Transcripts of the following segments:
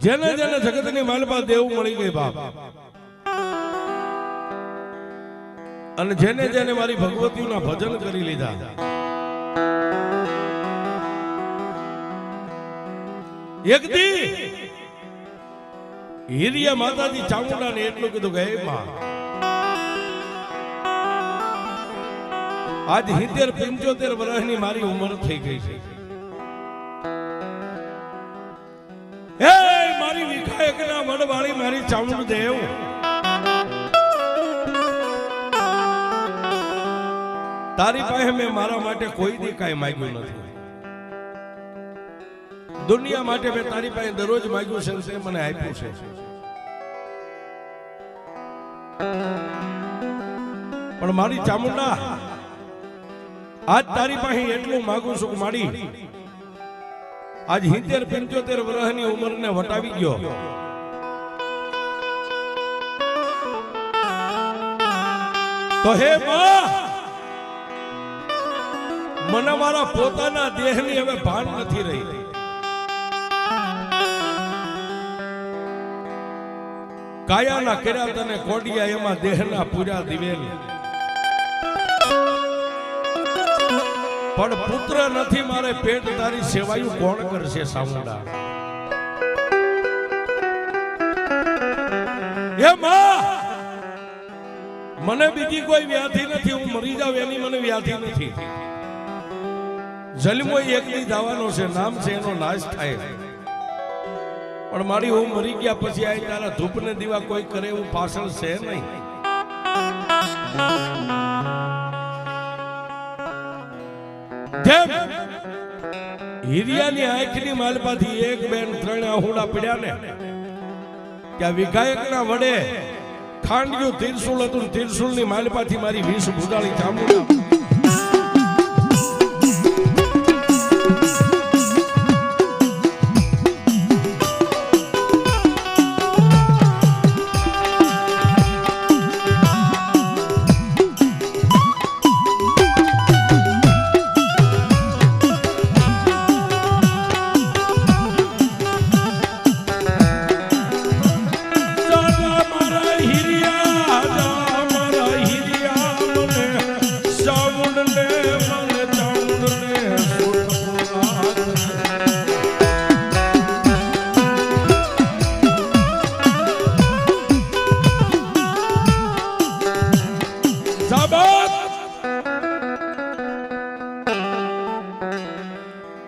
જેને જેને જગતની માલપા દેવ મળી ગઈ બાપ. અને જેને જેને મારી ભગવતી ભજન કરી લીધા. એક દી હિરિયા માતાજી ચામુંડાને એટલું કીધું કે માં, આજ સિત્તેર પંચોતેર વર્ષની મારી ઉંમર થઈ ગઈ છે. મારી વિખાયકના વડવાળી મારી ચામુંડ દેવ તારી પાસે મેં મારા માટે કોઈ દી કાંઈ માગ્યું નથી. દુનિયા માટે મેં તારી પાસે દરરોજ માંગ્યું છે મને આપ્યું છે. પણ મારી ચામુંડા, આજ તારી પાસે એટલું માગું છું મારી આજ સિત્તેર પંચોતેર વર્ષની ઉંમરને વટાવી ગયો. તો હે મને મારા પોતાના દેહની હવે ભાન નથી રહી. કાયાના કર્યા તને કોડિયા એમાં દેહના પૂરા દિવેલ. પણ પુત્ર નથી, મારે પેટ તારી સેવાયું કોણ કરશે સામુંડા? એ માં, મને બીજી કોઈ વ્યાધિ નથી, હું મરી જાવ એની મને વ્યાધિ નથી. જલમો એક દી દાવાનો છે, નામ છે, એનો નાશ થાય. પણ મારી હું મરી ગયા પછી આ તારા ધૂપને દીવા કોઈ કરે એવું પાછળ છે નહીં. હિરિયાની આંખની માલપાથી એક બેન ત્રણ આહુડા પડ્યા ને. ત્યાં વિઘાયકના વડે ખાંડ્યું તિરસુલ હતું તિરસુલની માલપાથી મારી વીસ ભૂગાળી ચામુંડા.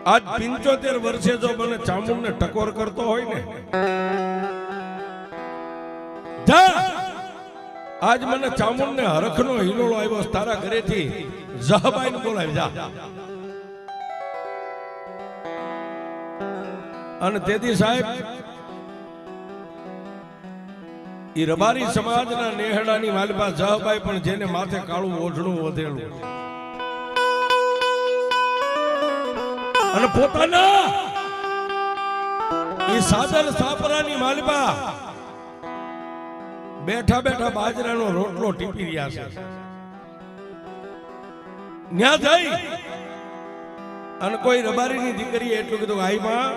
આજ પિંચોતેર વર્ષે જો મને ચામુંડ ને ટકોર કરતો હોય ને આજ મને ચામુંડ ને હરખનો હિલોળો આવ્યો તારા ઘરે થી જહબાઈ બોલાવી જા. અને તેથી સાહેબ, ઈ રબારી સમાજના નેહડાની માલપા જહબાઈ પણ જેને માથે કાળું ઓઢણું વધેલું અને પોતાના એ સાદર સાપરાની માલપા બેઠા બેઠા બાજરાનો રોટલો ટીપી રહ્યા છે. ન્યા જઈ અને કોઈ રબારીની દીકરીએ એટલું કીધું આઈ માં,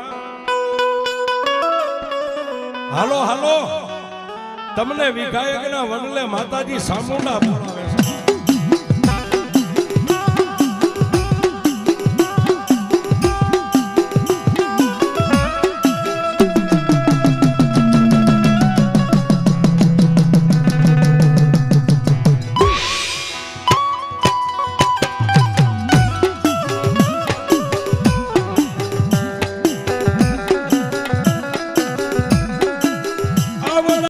હાલો હાલો, તમને વિઘાયકના વડલે માતાજી સામુંડા બોલાવે